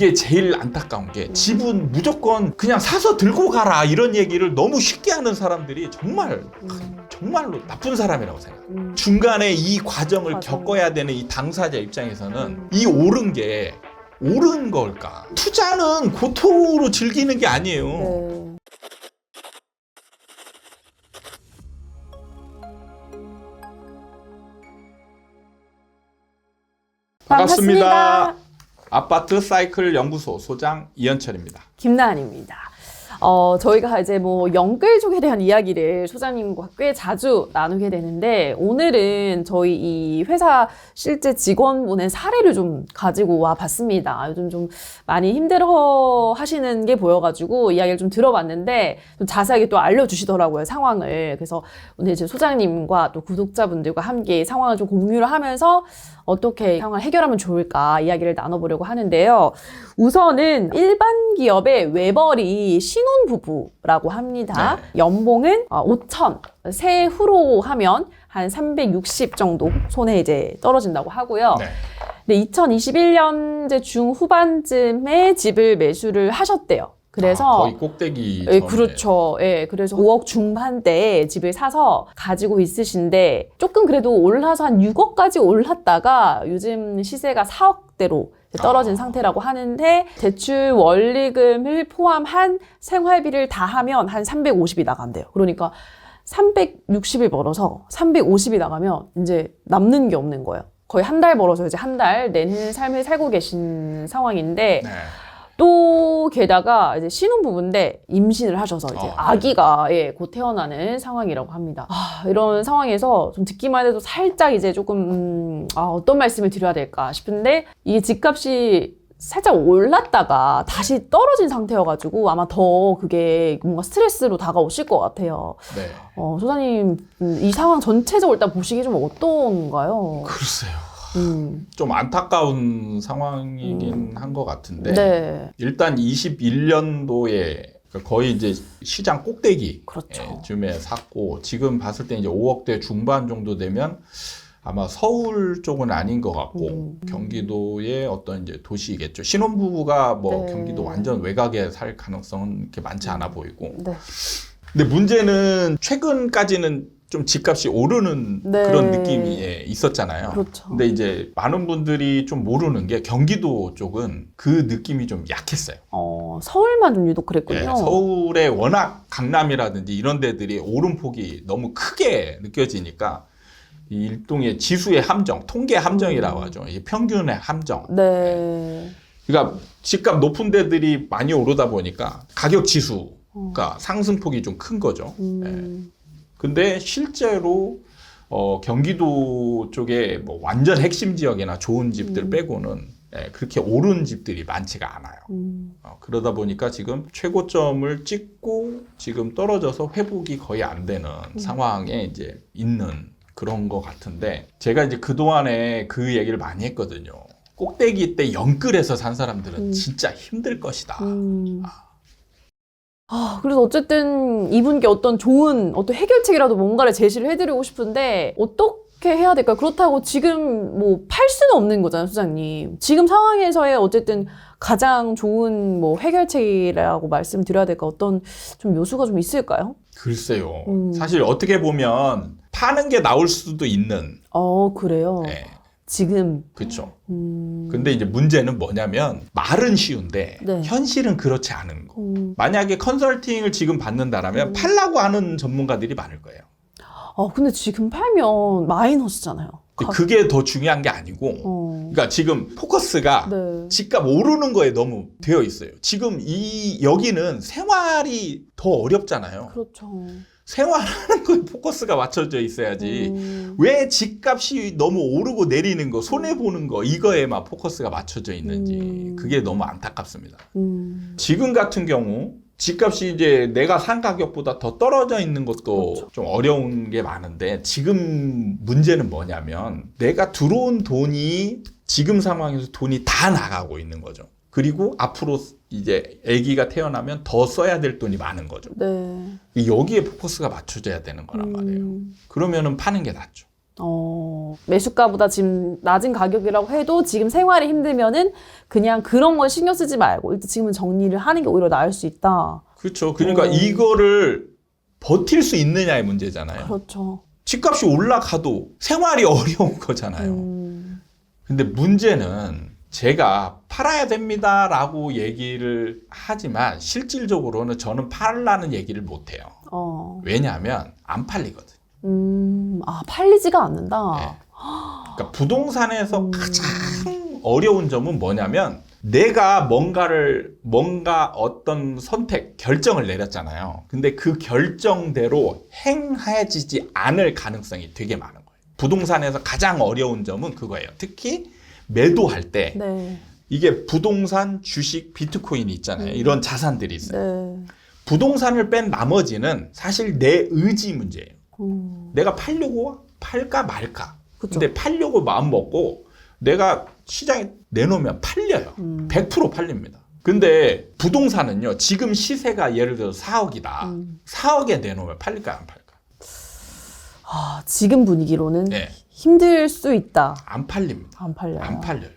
이게 제일 안타까운 게 집은 무조건 그냥 사서 들고 가라 이런 얘기를 너무 쉽게 하는 사람들이 정말 음, 정말로 나쁜 사람이라고 생각해요. 음. 중간에 이 과정을 맞아. 겪어야 되는 이 당사자 입장에서는 음. 이 옳은 게 옳은 걸까? 투자는 고통으로 즐기는 게 아니에요. 네. 반갑습니다. 아파트 사이클 연구소 소장 이현철입니다. 김나은입니다. 어, 저희가 이제 뭐 영끌족에 대한 이야기를 소장님과 꽤 자주 나누게 되는데 오늘은 저희 이 회사 실제 직원분의 사례를 좀 가지고 와 봤습니다. 요즘 좀 많이 힘들어 하시는 게 보여가지고 이야기를 좀 들어봤는데 좀 자세하게 또 알려주시더라고요, 상황을. 그래서 오늘 이제 소장님과 또 구독자분들과 함께 상황을 좀 공유를 하면서 어떻게 상황을 해결하면 좋을까 이야기를 나눠보려고 하는데요. 우선은 일반 기업의 외벌이 신 혼부부라고 합니다. 네. 연봉은 5천, 세후로 하면 한 360 정도 손에 이제 떨어진다고 하고요. 네. 근데 2021년제 중후반쯤에 집을 매수를 하셨대요. 그래서 아, 거의 꼭대기 예. 그렇죠. 예, 그래서 5억 중반대에 집을 사서 가지고 있으신데 조금 그래도 올라서 한 6억까지 올랐다가 요즘 시세가 4억대로 떨어진 아. 상태라고 하는데 대출 원리금을 포함한 생활비를 다 하면 한 350이 나간대요. 그러니까 360을 벌어서 350이 나가면 이제 남는 게 없는 거예요. 거의 한 달 벌어서 이제 한 달 내는 삶을 살고 계신 상황인데 네. 또 게다가 이제 신혼부부인데 임신을 하셔서 이제 어. 아기가 예, 곧 태어나는 상황이라고 합니다. 아, 이런 상황에서 좀 듣기만 해도 살짝 이제 조금 음, 아, 어떤 말씀을 드려야 될까 싶은데 이게 집값이 살짝 올랐다가 다시 떨어진 상태여가지고 아마 더 그게 뭔가 스트레스로 다가오실 것 같아요. 네. 어, 소장님 음, 이 상황 전체적으로 일단 보시기 좀 어떤가요? 글쎄요. 음, 좀 안타까운 상황이긴 한것 같은데 네, 일단 21년도에 거의 이제 시장 꼭대기 그렇죠. 예, 쯤에 샀고 지금 봤을 때 이제 5억대 중반 정도 되면 아마 서울 쪽은 아닌 것 같고 음. 경기도의 어떤 이제 도시겠죠. 신혼부부가 뭐 네. 경기도 완전 외곽에 살 가능성은 그렇게 많지 않아 보이고. 네. 근데 문제는 최근까지는 좀 집값이 오르는 네. 그런 느낌이 예, 있었잖아요. 그렇죠. 근데 이제 많은 분들이 좀 모르는 게 경기도 쪽은 그 느낌이 좀 약했어요. 어, 서울만 좀 유독 그랬군요. 예, 서울에 워낙 강남이라든지 이런 데들이 오름폭이 너무 크게 느껴지니까 이 일종의 지수의 함정, 통계 함정이라고 하죠. 이 평균의 함정. 네. 그러니까 집값 높은 데들이 많이 오르다 보니까 가격 지수가 상승폭이 좀 큰 거죠. 음, 근데 실제로 어, 경기도 쪽에 뭐 완전 핵심 지역이나 좋은 집들 음. 빼고는 예, 그렇게 오른 집들이 많지가 않아요. 음, 어, 그러다 보니까 지금 최고점을 찍고 지금 떨어져서 회복이 거의 안 되는 음. 상황에 이제 있는 그런 것 같은데 제가 이제 그동안에 그 얘기를 많이 했거든요. 꼭대기 때 영끌에서 산 사람들은 음. 진짜 힘들 것이다. 음. 아, 그래서 어쨌든 이분께 어떤 좋은 어떤 해결책이라도 뭔가를 제시를 해드리고 싶은데 어떻게 해야 될까요? 그렇다고 지금 뭐 팔 수는 없는 거잖아요, 소장님. 지금 상황에서의 어쨌든 가장 좋은 뭐 해결책이라고 말씀드려야 될까 어떤 좀 요소가 좀 있을까요? 글쎄요. 음. 사실 어떻게 보면 파는 게 나올 수도 있는. 어, 그래요. 예, 지금. 그렇죠. 음, 근데 이제 문제는 뭐냐면 말은 쉬운데 네. 현실은 그렇지 않은 거. 음, 만약에 컨설팅을 지금 받는다라면 음. 팔라고 하는 전문가들이 많을 거예요. 어, 근데 지금 팔면 마이너스잖아요. 가- 그게 더 중요한 게 아니고, 어, 그러니까 지금 포커스가 네. 집값 오르는 거에 너무 되어 있어요. 지금 이 여기는 생활이 더 어렵잖아요. 그렇죠. 생활하는 거에 포커스가 맞춰져 있어야지. 음, 왜 집값이 너무 오르고 내리는 거, 손해 보는 거 이거에만 포커스가 맞춰져 있는지 음. 그게 너무 안타깝습니다. 음, 지금 같은 경우 집값이 이제 내가 산 가격보다 더 떨어져 있는 것도 그렇죠. 좀 어려운 게 많은데 지금 문제는 뭐냐면 내가 들어온 돈이 지금 상황에서 돈이 다 나가고 있는 거죠. 그리고 앞으로 이제 아기가 태어나면 더 써야 될 돈이 많은 거죠. 네. 여기에 포커스가 맞춰져야 되는 거란 말이에요. 음, 그러면은 파는 게 낫죠. 어, 매수가보다 지금 낮은 가격이라고 해도 지금 생활이 힘들면은 그냥 그런 걸 신경 쓰지 말고 일단 지금은 정리를 하는 게 오히려 나을 수 있다. 그렇죠. 그러니까 음. 이거를 버틸 수 있느냐의 문제잖아요. 그렇죠. 집값이 올라가도 생활이 어려운 거잖아요. 음, 근데 문제는 제가 팔아야 됩니다 라고 얘기를 하지만 실질적으로는 저는 팔라는 얘기를 못 해요. 어, 왜냐하면 안 팔리거든. 음, 아 팔리지가 않는다. 네. 그러니까 부동산에서 음. 가장 어려운 점은 뭐냐면 내가 뭔가를 뭔가 어떤 선택 결정을 내렸잖아요. 근데 그 결정대로 행해지지 않을 가능성이 되게 많은 거예요. 부동산에서 가장 어려운 점은 그거예요. 특히 매도할 때 네, 이게 부동산, 주식, 비트코인이 있잖아요. 음. 이런 자산들이 있어요. 네. 부동산을 뺀 나머지는 사실 내 의지 문제예요. 음, 내가 팔려고 팔까 말까. 그쵸. 근데 팔려고 마음 먹고 내가 시장에 내놓으면 팔려요. 음. 100% 팔립니다. 근데 부동산은요, 지금 시세가 예를 들어서 4억이다. 음. 4억에 내놓으면 팔릴까요, 안 팔릴까요? 아, 지금 분위기로는 네, 힘들 수 있다. 안 팔립니다. 안 팔려요. 안 팔려요.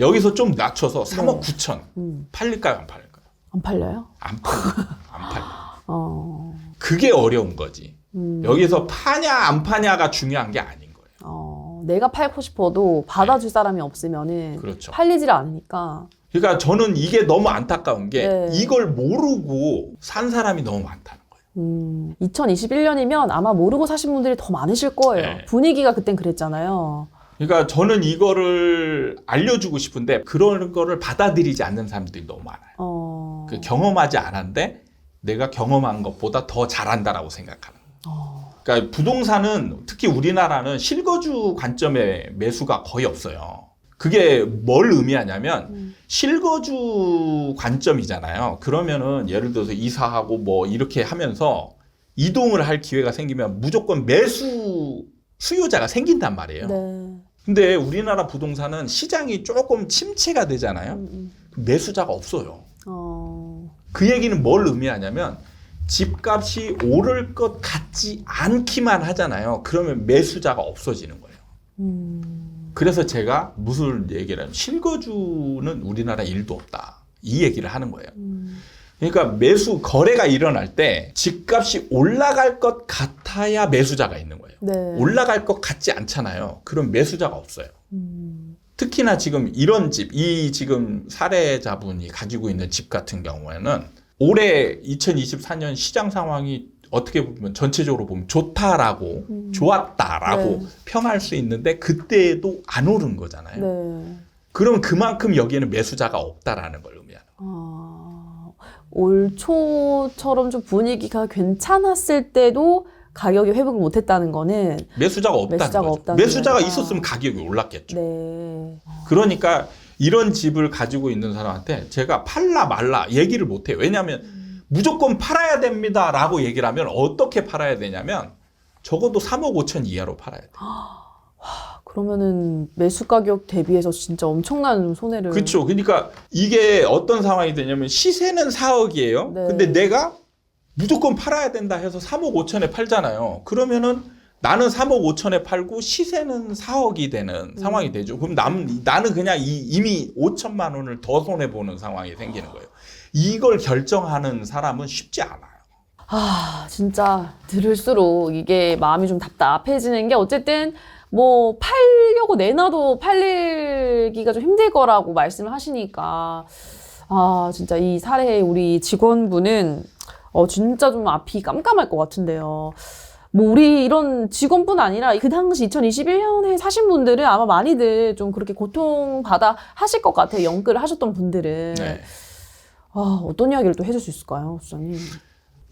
여기서 좀 낮춰서 3억 네. 9천. 음, 팔릴까요, 안 팔릴까요? 안 팔려요? 안 팔려요. 안 팔려요. 어, 그게 어려운 거지. 음, 여기서 파냐, 안 파냐가 중요한 게 아닌 거예요. 어, 내가 팔고 싶어도 받아줄 사람이 없으면은 그렇죠. 팔리질 않으니까. 그러니까 저는 이게 너무 안타까운 게 네. 이걸 모르고 산 사람이 너무 거예요. 음, 2021년이면 아마 모르고 사신 분들이 더 많으실 거예요. 네. 분위기가 그땐 그랬잖아요. 그러니까 저는 이거를 알려주고 싶은데 그런 거를 받아들이지 않는 사람들이 너무 많아요. 어, 그 경험하지 않았는데 내가 경험한 것보다 더 잘한다라고 생각하는. 어, 그러니까 부동산은 특히 우리나라는 실거주 관점의 매수가 거의 없어요. 그게 뭘 의미하냐면 음. 실거주 관점이잖아요. 그러면은 예를 들어서 이사하고 뭐 이렇게 하면서 이동을 할 기회가 생기면 무조건 매수 수요자가 생긴단 말이에요. 네. 근데 우리나라 부동산은 시장이 조금 침체가 되잖아요. 음, 음. 매수자가 없어요. 어, 그 얘기는 뭘 의미하냐면 집값이 오를 것 같지 않기만 하잖아요. 그러면 매수자가 없어지는 거예요. 음, 그래서 제가 무슨 얘기를 하면 실거주는 우리나라 일도 없다. 이 얘기를 하는 거예요. 음, 그러니까 매수 거래가 일어날 때 집값이 올라갈 것 같아야 매수자가 있는 거예요. 네. 올라갈 것 같지 않잖아요. 그럼 매수자가 없어요. 음, 특히나 지금 이런 집, 이 지금 사례자분이 가지고 있는 집 같은 경우에는 올해 2024년 시장 상황이 어떻게 보면 전체적으로 보면 좋다라고 음. 좋았다라고 네. 평할 수 있는데 그때도 안 오른 거잖아요. 네. 그럼 그만큼 여기에는 매수자가 없다라는 걸 의미하는 거예요. 아, 올 초처럼 좀 분위기가 괜찮았을 때도 가격이 회복을 못했다는 거는 매수자가 없다는 매수자가 거죠. 없다는 매수자가 거구나. 있었으면 가격이 올랐겠죠. 네. 그러니까 이런 집을 가지고 있는 사람한테 제가 팔라 말라 얘기를 못 해요. 왜냐하면 무조건 팔아야 됩니다 라고 얘기를 하면 어떻게 팔아야 되냐면 적어도 3억 5천 이하로 팔아야 돼. 그러면은 매수 가격 대비해서 진짜 엄청난 손해를 그렇죠. 그러니까 이게 어떤 상황이 되냐면 시세는 4억이에요. 네. 근데 내가 무조건 팔아야 된다 해서 3억 5천에 팔잖아요. 그러면은 나는 3억 5천에 팔고 시세는 4억이 되는 상황이 되죠. 그럼 남, 나는 그냥 이, 이미 5천만 원을 더 손해 보는 상황이 생기는 거예요. 이걸 결정하는 사람은 쉽지 않아요. 아, 진짜 들을수록 이게 마음이 좀 답답해지는 게 어쨌든 뭐 팔려고 내놔도 팔리기가 좀 힘들 거라고 말씀을 하시니까 아, 진짜 이 사례의 우리 직원분은 어, 진짜 좀 앞이 깜깜할 것 같은데요. 뭐 우리 이런 직원뿐 아니라 그 당시 2021년에 사신 분들은 아마 많이들 좀 그렇게 고통받아 하실 것 같아요. 연끌을 하셨던 분들은. 네. 아, 어떤 이야기를 또 해줄 수 있을까요, 수장님?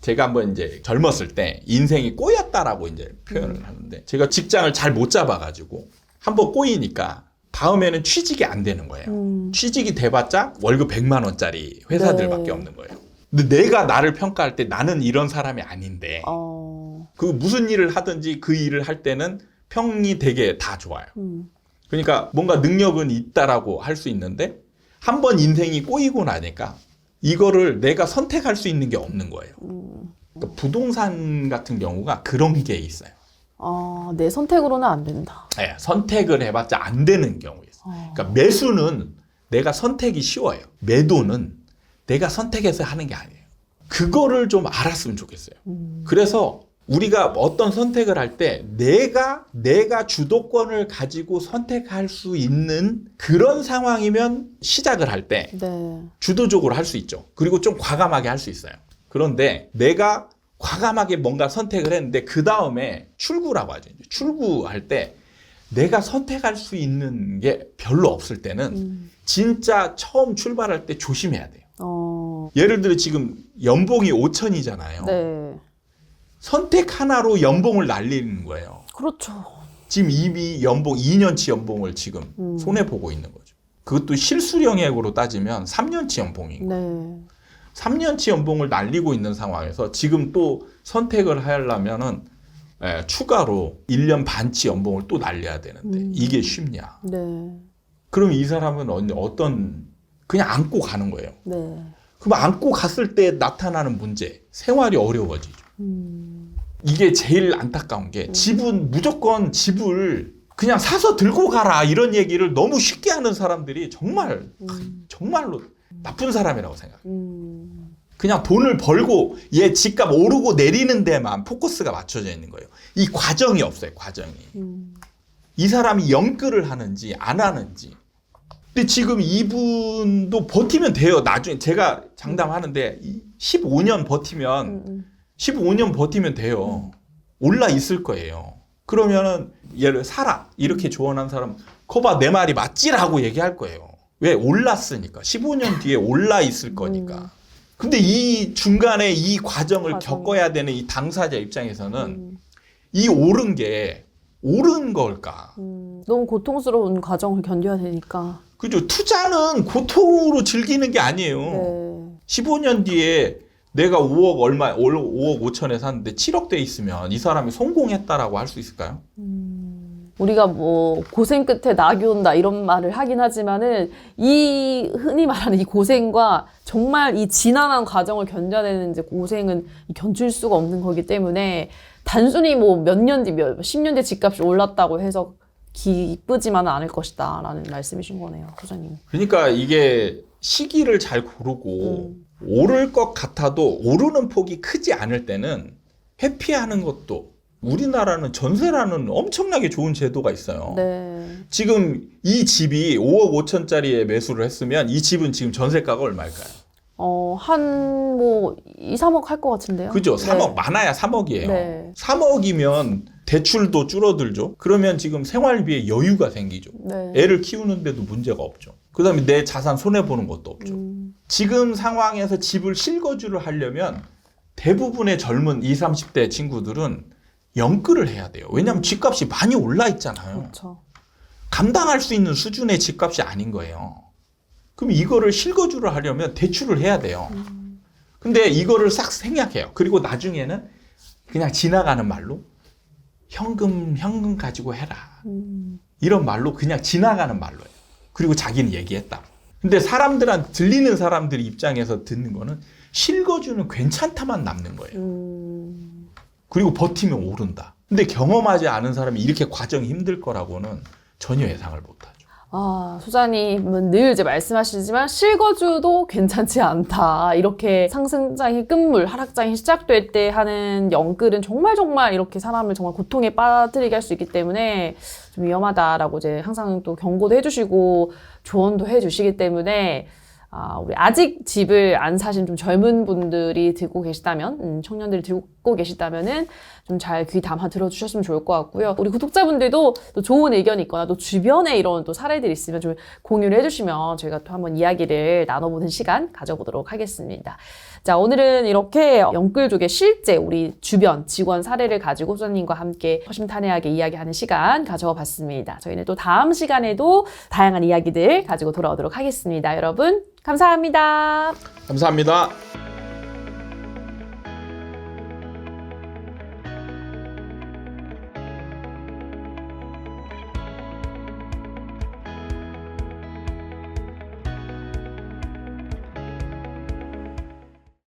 제가 한번 이제 젊었을 때 인생이 꼬였다라고 이제 표현을 하는데 제가 직장을 잘 못 잡아가지고 한번 꼬이니까 다음에는 취직이 안 되는 거예요. 음. 취직이 돼봤자 월급 100만 원짜리 회사들밖에 네. 없는 거예요. 근데 내가 나를 평가할 때 나는 이런 사람이 아닌데 어, 그 무슨 일을 하든지 그 일을 할 때는 평이 되게 다 좋아요. 음. 그러니까 뭔가 능력은 있다라고 할 수 있는데 한 번 인생이 꼬이고 나니까 이거를 내가 선택할 수 있는 게 없는 거예요. 음. 그러니까 부동산 같은 경우가 그런 게 있어요. 아, 내 선택으로는 안 된다. 예, 선택을 해봤자 안 되는 경우 있어요. 어. 그러니까 매수는 내가 선택이 쉬워요. 매도는 내가 선택해서 하는 게 아니에요. 그거를 좀 알았으면 좋겠어요. 음. 그래서 우리가 어떤 선택을 할 때 내가 내가 주도권을 가지고 선택할 수 있는 그런 상황이면 시작을 할때 네. 주도적으로 할 수 있죠. 그리고 좀 과감하게 할 수 있어요. 그런데 내가 과감하게 뭔가 선택을 했는데 그 다음에 출구라고 하죠. 출구할 때 내가 선택할 수 있는 게 별로 없을 때는 음. 진짜 처음 출발할 때 조심해야 돼요. 어. 예를 들어 지금 연봉이 5천이잖아요. 네. 선택 하나로 연봉을 날리는 거예요. 그렇죠. 지금 이미 연봉 2년치 연봉을 지금 음. 손해 보고 있는 거죠. 그것도 실수령액으로 따지면 3년치 연봉인 거예요. 네. 3년치 연봉을 날리고 있는 상황에서 지금 또 선택을 하려면은 예, 추가로 1년 반치 연봉을 또 날려야 되는데 음. 이게 쉽냐? 네. 그럼 이 사람은 어- 어떤 그냥 안고 가는 거예요. 네. 그럼 안고 갔을 때 나타나는 문제, 생활이 어려워지죠. 음. 이게 제일 안타까운 게 집은 무조건 집을 그냥 사서 들고 가라 이런 얘기를 너무 쉽게 하는 사람들이 정말 음. 정말로 나쁜 사람이라고 생각해요. 음. 그냥 돈을 벌고 얘 집값 오르고 내리는 데만 포커스가 맞춰져 있는 거예요. 이 과정이 없어요, 과정이. 음. 이 사람이 연끌을 하는지 안 하는지. 근데 지금 이분도 버티면 돼요. 나중에 제가 장담하는데 15년 버티면 음. 음. 15년 버티면 돼요. 올라 있을 거예요. 그러면은 얘를 사라 이렇게 조언한 사람 거봐 내 말이 맞지라고 얘기할 거예요. 왜 올랐으니까 15년 뒤에 올라 있을 거니까. 근데 이 중간에 이 과정을 과정. 겪어야 되는 이 당사자 입장에서는 음. 이 오른 게 옳은 걸까? 음. 너무 고통스러운 과정을 견뎌야 되니까. 그죠? 투자는 고통으로 즐기는 게 아니에요. 네. 15년 뒤에 내가 5억 얼마, 5억 5천에 샀는데 7억 돼 있으면 이 사람이 성공했다라고 할 수 있을까요? 우리가 뭐 고생 끝에 낙이 온다 이런 말을 하긴 하지만은 이 흔히 말하는 이 고생과 정말 이 지난한 과정을 견뎌내는 이제 고생은 견줄 수가 없는 거기 때문에 단순히 뭐 몇 년 뒤, 몇, 10년 뒤 집값이 올랐다고 해서 기쁘지만은 않을 것이다 라는 말씀이신 거네요, 소장님. 그러니까 이게 시기를 잘 고르고 음. 오를 것 같아도 오르는 폭이 크지 않을 때는 회피하는 것도 우리나라는 전세라는 엄청나게 좋은 제도가 있어요. 네. 지금 이 집이 5억 5천짜리에 매수를 했으면 이 집은 지금 전세가가 얼마일까요? 어, 한 뭐 2, 3억 할 것 같은데요. 그죠? 3억 네. 많아야 3억이에요. 네. 3억이면 대출도 줄어들죠. 그러면 지금 생활비에 여유가 생기죠. 네. 애를 키우는데도 문제가 없죠. 그 다음에 내 자산 손해 보는 것도 없죠. 음, 지금 상황에서 집을 실거주를 하려면 대부분의 젊은 20, 30대 친구들은 연끌을 해야 돼요. 왜냐하면 집값이 많이 올라 있잖아요. 그렇죠. 감당할 수 있는 수준의 집값이 아닌 거예요. 그럼 이거를 실거주를 하려면 대출을 해야 돼요. 근데 이거를 싹 생략해요. 그리고 나중에는 그냥 지나가는 말로 현금, 현금 가지고 해라. 음, 이런 말로 그냥 지나가는 말로예요. 그리고 자기는 얘기했다. 근데 사람들한 들리는 사람들 입장에서 듣는 거는 실거주는 괜찮다만 남는 거예요. 음, 그리고 버티면 오른다. 근데 경험하지 않은 사람이 이렇게 과정이 힘들 거라고는 전혀 예상을 못 하죠. 아, 소장님은 늘 이제 말씀하시지만 실거주도 괜찮지 않다. 이렇게 상승장이 끝물, 하락장이 시작될 때 하는 영끌은 정말 정말 이렇게 사람을 정말 고통에 빠뜨리게 할 수 있기 때문에 좀 위험하다라고 이제 항상 또 경고도 해주시고 조언도 해주시기 때문에 아, 우리 아직 집을 안 사신 좀 젊은 분들이 듣고 계시다면, 음, 청년들이 듣고 계시다면은 좀 잘 귀 담아 들어주셨으면 좋을 것 같고요. 우리 구독자분들도 또 좋은 의견이 있거나 또 주변에 이런 또 사례들이 있으면 좀 공유를 해주시면 저희가 또 한번 이야기를 나눠보는 시간 가져보도록 하겠습니다. 자, 오늘은 이렇게 영끌족의 실제 우리 주변 직원 사례를 가지고 소장님과 함께 허심탄회하게 이야기하는 시간 가져와 봤습니다. 저희는 또 다음 시간에도 다양한 이야기들 가지고 돌아오도록 하겠습니다. 여러분, 감사합니다. 감사합니다.